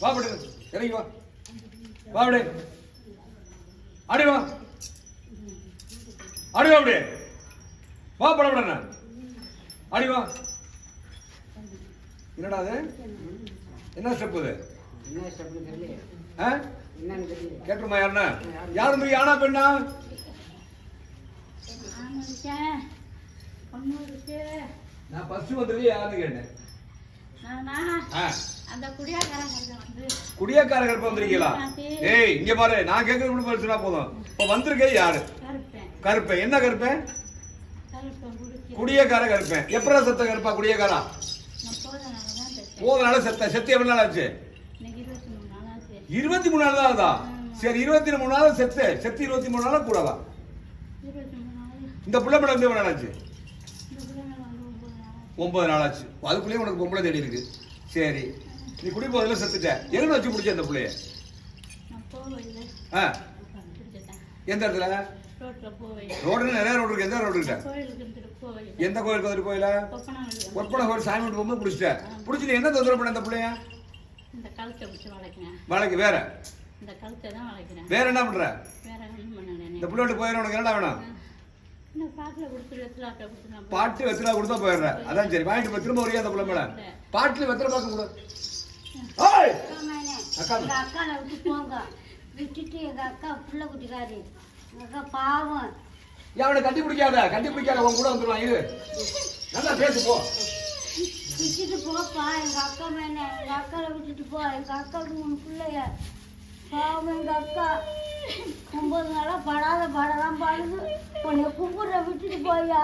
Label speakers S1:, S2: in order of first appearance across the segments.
S1: வா படு. இறங்கி வா. வா படு. அடி வா. அடி வா அப்படியே வா பட பட அடி வா. என்னடா அது? என்ன ஸ்டெப் இது?
S2: என்ன தெரியல
S1: ஆ? கேட்டுருமா யாருன்னா? யாரும் போய் ஆனா பெண்ணா? நான் ஃபர்ஸ்ட் வந்தது யாருன்னு கேட்டேன். குடியக்கார கருப்ப வந்திருக்கீங்களா? ஏய் இங்க பாரு நான் கேட்கறது கூட பதில் சொன்னா போதும். இப்ப வந்திருக்கே யாரு?
S3: கருப்பேன்
S1: என்ன கருப்பேன் குடியக்கார கருப்பேன் எப்படா செத்த கருப்பா குடியக்காரா?
S3: போதனால
S1: செத்த. செத்து எவ்வளவு நாள் ஆச்சு?
S3: இருபத்தி மூணு நாள்
S1: தான் ஆகுதா? சரி இருபத்தி மூணு நாள் செத்து செத்து இருபத்தி மூணு நாள் கூடவா? இந்த புள்ள மேடம் வந்து எவ்வளவு நாள் ஆச்சு?
S3: ஒன்பது நாள் ஆச்சு
S1: அதுக்குள்ளேயே உனக்கு பொம்பளை தேடி இருக்கு. சரி. நீ குடி போதில் செத்துட்ட. எங்க வச்சு பிடிச்ச அந்த புள்ளைய? ஆ. எந்த இடத்துல? ரோடு நிறைய ரோடு இருக்கு. எந்த ரோடு
S3: போவையில்
S1: எந்த கோயிலுக்கு வந்துட்டு
S3: கொப்பனாங்க
S1: ஒற்பனை கோயில் சாமி வீட்டு போகும்போது பிடிச்சிட்டேன் பிடிச்சி நீ என்ன தொந்தரவு பண்ண அந்த பிள்ளைய? வேலைக்கு வேற? வேற என்ன பண்ற? இந்த புள்ள விட்டு போயிட உனக்கு என்னடா வேணும்? பாட்டு வெத்தலை கொடுத்தா போயிடுற அதான் சரி வாங்கிட்டு திரும்ப வரையா அந்த புள்ள பாட்டுல வெத்தலை பார்க்க கூட. ஏய்! அக்கா.
S4: விட்டு போங்க. விட்டுட்டு எங்க அக்கா புள்ள குட்டிக்காரி. அக்கா பாவம்.
S1: அவனை கட்டி பிடிக்காத. கட்டி பிடிக்காத உன் கூட வந்துருவான். இது நல்லா பேசு போ.
S4: விட்டுட்டு போப்பா எங்க அக்கா மேல எங்க அக்காவை விட்டுட்டு போ. எங்க அக்காவுக்கு மூணு பிள்ளைய பாவம் எங்க அக்கா. ஒன்பது நாளா படாத பாடலாம் பாடுது. உன்னை கும்பிடுற விட்டுட்டு போயா?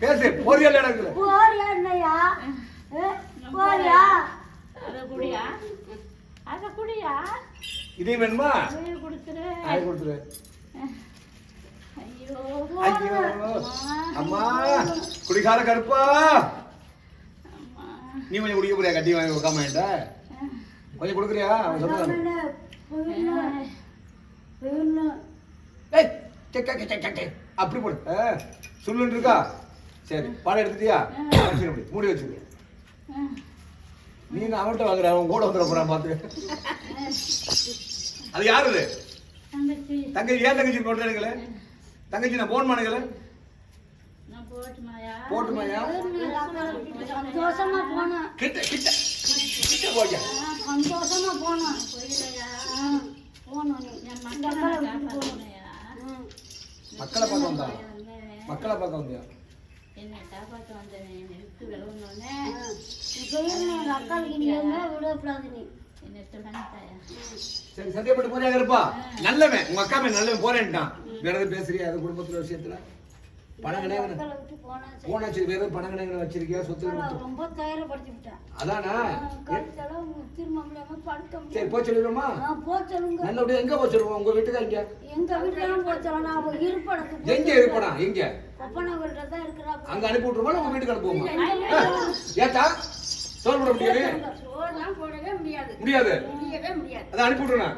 S1: பேசு போறியல் எனக்கு?
S4: போறியா என்னையா? போறியா?
S3: அதை குடியா? அதை குடியா?
S1: இதையும் வேணுமா?
S3: கொடுத்துரு.
S1: அது கொடுத்துரு.
S3: ஐயோ
S1: அம்மா குடிகார கருப்பா.
S3: அம்மா.
S1: நீ கொஞ்சம் குடிக்க போறியா? கட்டி வாங்கி உட்காம? கொஞ்சம் கொடுக்குறியா? அவன் டக். அப்படி போடு. ஆ, சுள்ளுன்னு இருக்கா? சரி பாடம் எடுத்துட்டியா? மூடி வச்சுரு. நீ நான் அவன்கிட்ட வாங்குற அவன் கூட வந்துட போறான் பார்த்து. அது யாரு இது
S3: தங்கச்சி.
S1: ஏன் தங்கச்சி போட்டுங்களே தங்கச்சி நான் போன் பண்ணுங்களே
S3: போட்டுமாயா?
S1: கிட்ட கிட்ட கிட்ட போய்யா
S4: சந்தோஷமா போனோம்.
S3: மக்களை
S1: பார்க்க வந்தா? மக்களை பார்க்க வந்தியா?
S3: என்னை காப்பாற்ற வந்தேன். என்னை விட்டு
S4: நீ விடக்கூடாது நீ.
S3: என்னை துணத்தாயா
S1: சரி சத்தியப்பட்டு போறியா இருப்பா நல்லவன். உங்க அக்கா நல்லவன் போறேன்ட்டான். வேற எதுவும் பேசுறியா? அது குடும்பத்துல விஷயத்துல?
S4: எங்க விட்டு போனா சரி.
S1: வேற வச்சிருக்கியா? சொத்து?
S4: ரொம்ப தயாரப்படுத்தி விட்டேன்
S1: அதானா சரி
S4: முடியாது
S1: போய் சொல்லிடுமா நல்லபடியா எங்க போய் சொல்லுவோம்? உங்க வீட்டுக்கா இங்க
S4: எங்க வீட்டுல போ சொல்லணும் அவ இருப்படத்துக்கு
S1: எங்க இருப்படா எங்க?
S4: ஒப்பனவர்கிட்ட தான் இருக்கிறா.
S1: அங்க அனுப்பி விட்டுருமா உங்க வீட்டுக்கு அனுப்புவோமா? ஏத்தா சொல்ல முடியாது?
S2: முடியாது.
S1: முடியாது?
S2: முடியவே முடியாது.
S1: அதை அனுப்பி விட்டுருனா.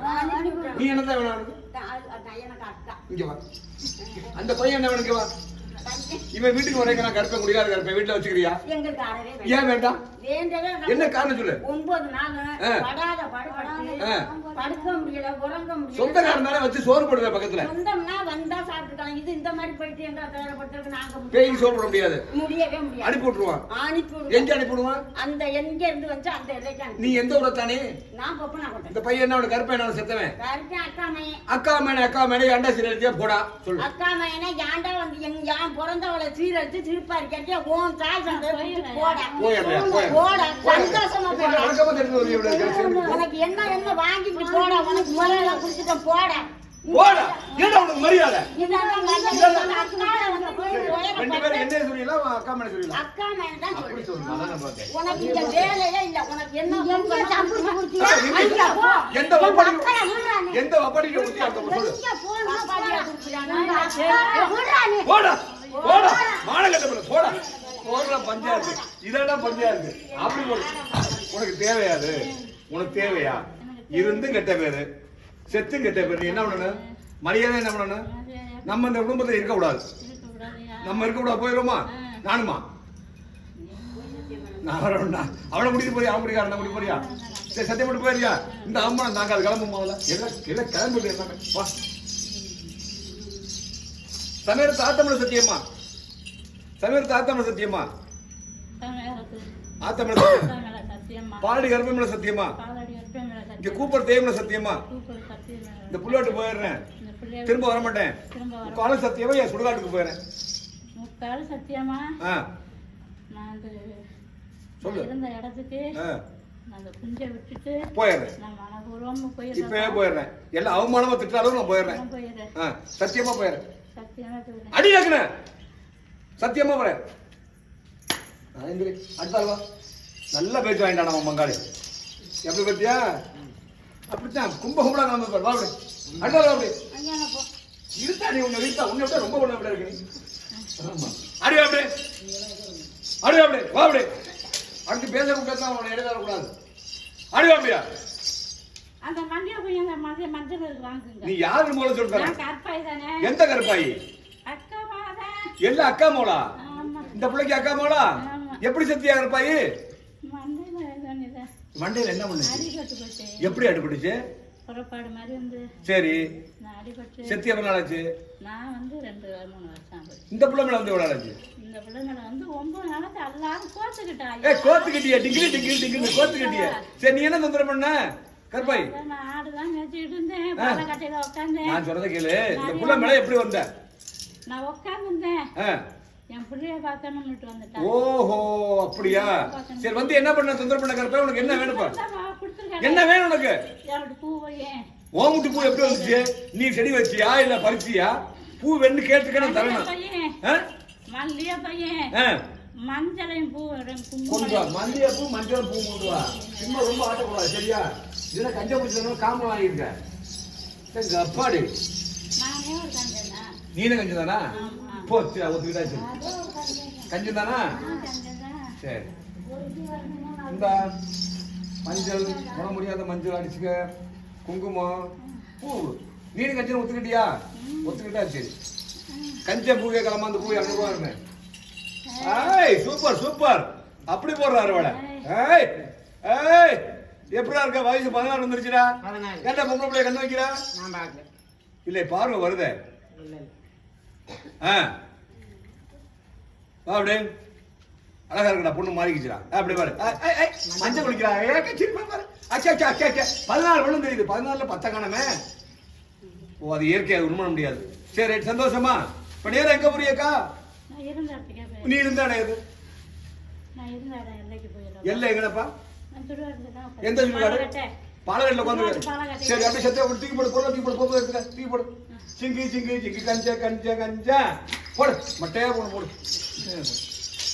S1: நீ என்னதான் வேணும் இங்க வா. அந்த பையன் என்ன வேணும்? வா. இவன் வீட்டுக்கு வரைக்கும் நான் கருப்பேன் குடிகார கருப்பேன் வீட்டுல வச்சுக்கிறியா. ஏன் வேண்டாம். என்ன காரணம் சொல்லு?
S2: ஒன்பது நாள். படாத. படுக்க முடியல உறங்க முடியல.
S1: சொந்தக்காரன் தானே வச்சு சோறு போடுவேன் பக்கத்துல.
S2: சொந்தம்னா வந்தா சாப்பிட்டுக்கலாம். இது இந்த மாதிரி போயிட்டு எங்க தயாரப்படுத்துறதுக்கு நாங்க
S1: பேய்க்கு சோறு போட முடியாது.
S2: முடியவே முடியாது.
S1: அனுப்பி விட்டுருவான்.
S2: அனுப்பி
S1: எங்க. அனுப்பி விடுவான்?
S2: அந்த எங்க இருந்து வந்து அந்த எல்லைக்கு
S1: நீ எந்த ஊரை தானே?
S2: நான் பப்பனா
S1: இந்த பையன் என்ன கருப்பேன் நான் செத்தவன்?
S2: கருத்து அக்கா மையன்
S1: அக்கா மேன அக்கா மேன அண்டா சீரழிச்சியா போடா சொல்லு.
S2: அக்கா மையனை ஏன்டா வந்து எங்க யான் பிறந்தவளை சீரழிச்சு திருப்பா இருக்கே உன். உனக்கு என்ன என்ன வாங்கிட்டு போடா உனக்கு முறையெல்லாம் குடிச்சிட்ட போடா.
S1: உனக்கு மரியாதை? ரெண்டு பேரும் என்ன அக்கா
S2: அக்கா தான்
S1: அப்படி
S2: இந்த வேலையே இல்ல. என்ன
S4: எங்க சம்பளம் போ.
S1: எந்த வப்பாடி. எந்த வப்பாடிக்கு ஊத்தி அந்த சொல்லு
S4: போடா.
S2: கொடுக்குறானா?
S4: அக்காவை
S1: போடா. போடா பஞ்சா இருக்கு. போடா பஞ்சா இருக்கு. அப்படி போடு. உனக்கு தேவையா அது? உனக்கு தேவையா? இருந்தும் கெட்ட பேரு செத்து கெட்ட பேரு. நீ என்ன பண்ணணும்? மரியாதை என்ன பண்ணணும்? நம்ம இந்த குடும்பத்தில் இருக்க கூடாது நம்ம இருக்க கூடாது போயிடுமா நானுமா? நான் வரணும்டா. அவனை முடிக்க போறியா? அவன் முடிக்க நான் முடிக்க போறியா? சரி சத்தியம் மட்டும் போயிருயா இந்த அம்மா நாங்கள் அது கிளம்பும் முதல்ல எல்லாம் எல்லாம் கிளம்பிட்டு எல்லாமே வா. சமையல் தாத்தமல சத்தியம்மா சமையல் தாத்தமல சத்தியம்மா
S3: தமிழகத்து
S1: ஆத்தமல சத்தியம்?
S3: தமிழ சத்தியம்மா
S1: பாலடி கர்ப்பமல சத்தியமா? இங்க கூப்பர் தேயமல சத்தியமா? இந்த புள்ளோட்டு போயிடுறேன். திரும்ப வர மாட்டேன் கால சத்தியமா? என் சுடுகாட்டுக்கு போயிடுறேன்.
S3: முக்கால் சத்தியமா?
S1: சொல்லு.
S3: இருந்த இடத்துக்கு
S1: ஆ.
S3: நான் அந்த குஞ்சை விட்டுட்டு
S1: போயிடுறேன். இப்பவே
S3: போயிடுறேன்.
S1: எல்லாம் அவமானமா திட்டாலும் நான் போயிடுறேன். சத்தியமா போயிடுறேன். அடி நக்குன. சத்தியமா போறேன். அடுத்தாள் வா. நல்ல பேச்சு வாங்கிட்டான் நம்ம மங்காளி. எப்படி பத்தியா? அப்படித்தான். கும்ப கும்பலா வா அப்படி. அடுத்தாள் அப்படி. இருத்தா நீ உன்னை இருத்தா உன்னை ரொம்ப விட இருக்கு? அடி அப்படி. அடி அப்படி. வா அப்படி. அடுத்து பேச கூடாது அவனை இடையில வரக்கூடாது அடி அப்படியா?
S3: அந்த மஞ்சள் போய் அந்த மஞ்சள் மஞ்சள் வாங்குங்க.
S1: நீ யாரு மூலம் சொல்ற
S3: நான் கற்பாய் தானே.
S1: எந்த கருப்பாயி?
S3: அக்கா மாதா.
S1: எல்லாம் அக்கா மோளா. இந்த பிள்ளைக்கு அக்கா மோளா. எப்படி சத்தியா
S3: தானே
S1: மண்டையில என்ன பண்ணுச்சு
S3: போச்சு.
S1: எப்படி அடிபட்டுச்சு
S3: புறப்பாடு மாதிரி வந்து.
S1: சரி. செத்தி எவ்வளவு நாள் ஆச்சு?
S3: நான் வந்து ரெண்டு மூணு வருஷம் ஆகுது.
S1: இந்த பிள்ளை மேல வந்து எவ்வளவு ஆச்சு?
S3: இந்த பிள்ளைங்களை வந்து ஒன்பது நாளைக்கு எல்லாரும் கோத்துக்கிட்டா.
S1: ஏ கோத்து கட்டியா டிங்கிரி டிங்கிரி டிங்கிரி கோத்து கட்டியா சரி நீ என்ன தொந்தரவு பண்ண? கருப்பாய்.
S3: நான்
S1: சொல்றத கேளு. இந்த புள்ள மேல எப்படி வந்த?
S3: நான் உட்காந்துருந்தேன்
S1: ஆ.
S3: என் பிள்ளைய பார்க்கணும்னுட்டு வந்துட்டேன்.
S1: ஓஹோ அப்படியா? சரி வந்து என்ன பண்ண? தொந்தரவு பண்ண கருப்பாய் உனக்கு என்ன
S3: கொடுத்துருக்கேன்
S1: என்ன வேணும் உனக்கு? ஓமுட்டு பூ எப்படி வந்துச்சு? நீ செடி வச்சியா இல்ல பறிச்சியா? பூ வேணும்னு கேட்டுக்க நான் தரணும்?
S3: மல்லிய பையன். மஞ்சளையும் பூ
S1: மல்லிகை பூ மஞ்சள் பூ கொண்டு வா. சும்மா ரொம்ப ஆட்டக்கூடாது சரியா? இதெல்லாம் கஞ்ச பிடிச்சதுனால காம வாங்கிருக்க சரி அப்பாடி நீனும் கஞ்சம் தானா போ ஒத்துக்கிட்டாச்சு கஞ்சம் தானா
S3: கஞ்சனா.
S1: சரி. இந்த மஞ்சள் உட முடியாத மஞ்சள் அடிச்சுக்க. குங்குமம். பூ. நீனு கஞ்சம் ஒத்துக்கிட்டியா? ஒத்துக்கிட்டா சரி கஞ்ச பூவே கிளம்ப அந்த பூ இரநூறுவா இருந்தேன் ஏய் சூப்பர் சூப்பர். அப்படி போடுறாரு அவளை. ஏய் ஏய். எப்படா இருக்க? வயசு பதினாறு வந்துருச்சுடா. ஏன்டா பொம்பளை பிள்ளைய கண்ணு வைக்கிறா? இல்லை பார்வை வருதே.
S5: இல்ல இல்ல.
S1: ஆ. அப்படியே. அழகா இருக்கடா பொண்ணு மாறிக்கிச்சுடா. அப்படி பாரு. மஞ்சள் குளிக்கிறா? ஏ கட்சி பாரு அச்சா அச்சா அச்சா அச்சா பதினாலு பொண்ணு தெரியுது. பதினாலுல பத்த காணமே. ஓ அது இயற்கை அது உண்மை முடியாது. சரி ரைட் சந்தோஷமா? இப்ப நேரம் எங்க புரியக்கா நீ இருந்தா இடம் எது? எல்லை எங்கடப்பா? எந்த சுடுகாடு. பாலகட்டில் உட்காந்து. சரி அப்படியே சத்தியா போடு தூக்கி போடு பொருளை தூக்கி போடு பொருளை எடுத்துக்க. தூக்கி போடு. சிங்கி சிங்கி சிங்கி கஞ்ச கஞ்ச கஞ்ச. போடு மட்டையா போடு போடு.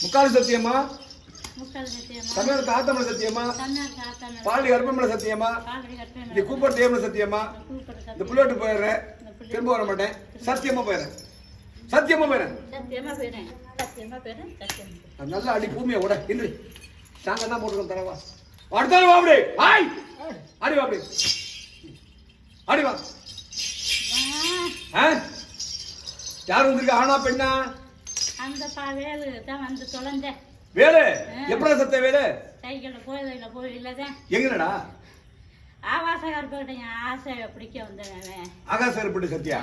S1: முக்கால் சத்தியமா?
S3: முக்கால் சத்தியமா?
S1: தமிழ் தாத்தமிழ சத்தியமா?
S3: தமிழ் காத்தான
S1: பாலி கர்ப்பமிழ சத்தியமா?
S3: பாலடி
S1: இந்த கூப்பர் தேவன சத்தியமா? இந்த புள்ளோட்டு போயிடுறேன் திரும்ப வர மாட்டேன். சத்தியமா போயிடுறேன். சத்தியமா போயிடுறேன். நல்லா அடி பூமியை விட இன்று. சாங்க தான் போட்டுக்கோம் தரவா. அடுத்தாலும் வா அப்படி. ஆய் அடி வா அப்படி. அடி வா? யார் வந்திருக்கா? ஆனா பெண்ணா?
S3: அந்த வேலு தான் வந்து தொலைஞ்சேன்
S1: வேலு? எப்படா சத்த வேலு?
S3: சைக்கிள்ல போயதில்ல போய் இல்லதான்
S1: எங்கடா?
S3: ஆவாசகார் போயிட்டு என் ஆசையை பிடிக்க வந்தேன் அவன்.
S1: ஆகாச ஏற்பட்டு சத்தியா.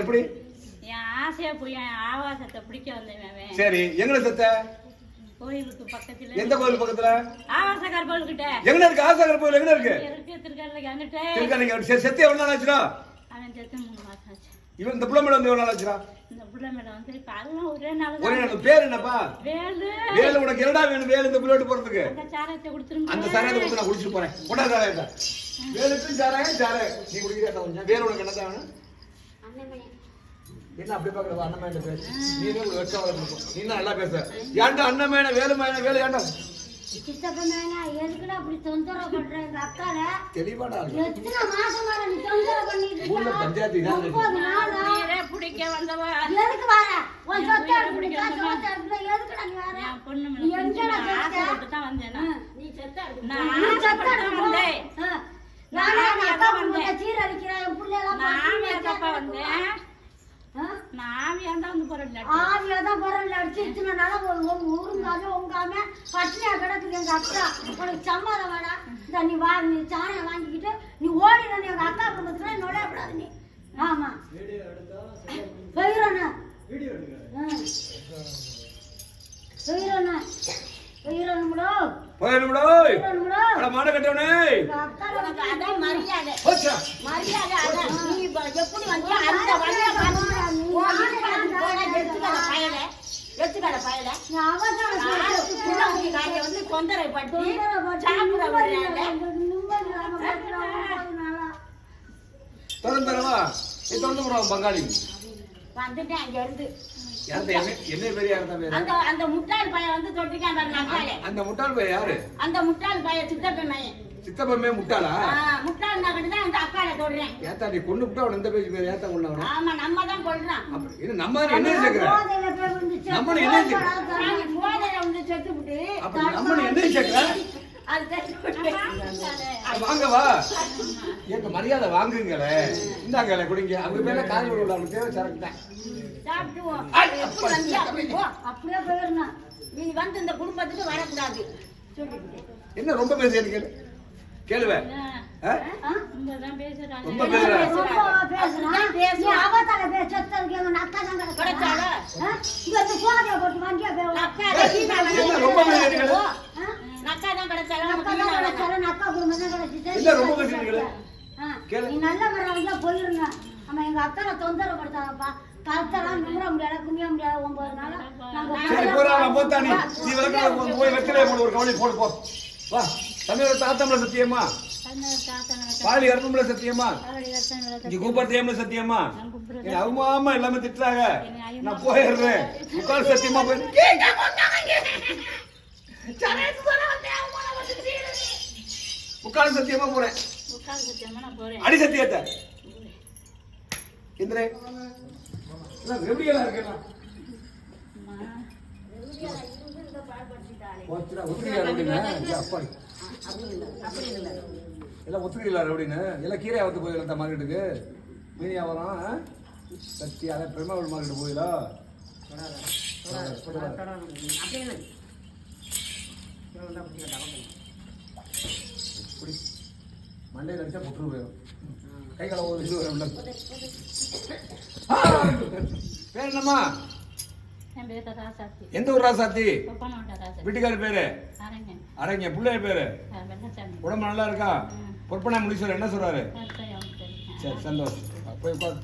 S1: எப்படி?
S3: என் ஆசையை போய் என் ஆவாசத்தை பிடிக்க வந்தேன் அவன்.
S1: சரி எங்கட சத்த?
S3: கோயிலுக்கு பக்கத்துல
S1: எந்த கோயில் பக்கத்துல?
S3: ஆவாசகார் கோயில்கிட்ட.
S1: எங்க இருக்கு? ஆசாகர் கோயில் எங்க இருக்கு?
S3: இருக்கு வந்துட்டு.
S1: சரி சத்தியா எவ்வளவு நாள் ஆச்சுடா?
S3: அவன் செத்து மூணு மாசம் ஆச்சு.
S1: இவன் இந்த பிள்ளை மேல வந்து எவ்வளவு நாள் ஆச்சுடா?
S3: இந்த பிள்ளை மேல வந்து இப்ப அதெல்லாம் ஒரே நாள்
S1: ஒரே
S3: தான்
S1: நாள் பேர் என்னப்பா?
S3: வேலு.
S1: வேலு உனக்கு என்னடா வேணும்? வேலு இந்த புள்ளோட்டு போறதுக்கு.
S3: அந்த சாரத்தை கொடுத்துருங்க.
S1: அந்த சாராயத்தை கொடுத்து நான் குடிச்சிட்டு போறேன். கொண்டா சாராயத்தை. வேலுக்கும் சாராயம் சாராயம். நீ குடிக்கிறா கொஞ்சம். வேலு உனக்கு என்ன என்ன அப்படி பாக்குற அண்ணமேன பேசு. நீ ஒரு வெட்கம் வளர்க்கணும் நீ தான் நல்லா பேச. ஏன்டா வேலு ஏன்டா?
S3: நான்
S4: செத்த?
S3: ஆசைப்பட்டு தான் வந்தேன் நான். தான் வந்து போறேன்
S4: ஆவியா தான் பரவாயில்ல அடிச்சு இத்தனை நாளா ஒரு ஒரு ஊருங்காம உங்காம பட்டினியா எங்க அக்கா. உனக்கு சம்மதம் வேடா. இந்த நீ வா நீ சாணம் வாங்கிக்கிட்டு நீ ஓடிடணும் எங்க அக்கா குடும்பத்துல நுழையக்கூடாது நீ. ஆமா. போயிடணும் போயிடணும்
S1: மாட. கட்டவனே
S2: அதான் மரியாதை. அதான். நீ எப்படி வந்து அந்த வழியா
S4: நீ
S1: திறந்து போடுவான் பங்காளி.
S2: வந்துட்டேன் அங்க இருந்து
S1: என்ன பெரிய
S2: அந்த அந்த முட்டாள் பையன் வந்து தொட்டிருக்கான்
S1: அந்த முட்டாள் பையன் யாரு?
S2: அந்த முட்டாள் பையன் சித்தப்பன் பையன்.
S1: சித்தப்பமே முட்டாளா?
S2: முட்டாள் நகட்டு தான் அந்த அக்கால தொடுறேன்.
S1: ஏத்தா நீ கொண்டு விட்டா அவன் எந்த பேர்? ஏத்தா கொண்டு
S2: ஆமா நம்ம தான் கொள்றான்
S1: இது நம்ம என்ன சேர்க்கிற? நம்ம என்ன
S2: போதையில வந்து செத்து விட்டு
S1: நம்ம என்ன சேர்க்கிற? வாங்க வா. எங்க மரியாதை வாங்குங்களே. இந்தாங்களே குடிங்க. அவங்க மேல கால் விட அவனுக்கு தேவை சரக்கு தான்
S4: அப்படியே போயிடணும்.
S2: நீ வந்து இந்த குடும்பத்துக்கு வரக்கூடாது.
S1: என்ன ரொம்ப பேசுறது கேளு கேளுவே ஆ?
S3: இங்கதான் பேசுறாங்க
S1: ரொம்ப பேசுற
S4: ரொம்ப பேசுறான். நீ அவத்தால பேச செத்ததுக்கு எங்க அக்கா தான் கிடக்குறா.
S2: கிடைச்சாளா?
S4: ஆ? இங்க வந்து கோதையை போட்டு வண்டியா போய்
S2: நக்கா தான் வீணா
S1: என்ன ரொம்ப பேசுறீங்க?
S2: போ. நக்கா தான் கிடைச்சாலும்
S4: அக்கா
S2: உனக்கு
S4: தான்
S2: வீணா
S4: கிடச்சாரு, அக்கா குடும்பம் தான் கிடச்சிச்சு.
S1: இல்ல, ரொம்ப பேசுறீங்களே.
S4: ஆ,
S1: கேளு.
S4: நீ நல்ல முறையில போயிருங்க நம்ம எங்க அக்காவை தொந்தரவு கழுத்தெல்லாம் நிமிர முடியாது குனிய முடியாது ஒன்பது நாளா
S1: சரி போறா நான் போத்தா நீ நீ விளக்க போய் வெற்றிலே போடு ஒரு கவலை போடு போ வா தமிழ தாத்தம்ல சத்தியமா? பாலி கருப்பம்ல சத்தியமா? இங்க கூப்பிடுறேம்ல சத்தியமா? என் அவமாமா எல்லாமே திட்டுறாங்க. நான் போயிடுறேன். முக்கால் சத்தியமா முக்கால் சத்தியமா போறேன். அடி சத்தியத்தை. இந்திரே எல்லாம் ரெவடியெல்லாம் இருக்கலாம் போச்சுடா, அப்படின்னு? ஐயா, அப்பாடி. எல்லாம் ஒத்துக்கிறீங்களா அப்படின்னு எல்லாம் கீரை ஆவத்து போயிடலாம் இந்த மார்க்கெட்டுக்கு மீன் வியாபாரம் ஆ? சத்தி அதான் பெருமாள் மார்க்கெட்டு போயிடா இப்படி மண்டையில் அடிச்சா புற்று போயிடும் கை கால ஒரு இது பேர் என்னம்மா? எந்த ஊர் ராசாத்தி? வீட்டுக்காரர் பேரு?
S3: அரங்க
S1: பிள்ளைய பேரு? உடம்பு நல்லா இருக்கா? பொற்பனா முனீஸ்வரர் என்ன சொல்றாரு? சரி சந்தோஷம். போய் உட்கார்.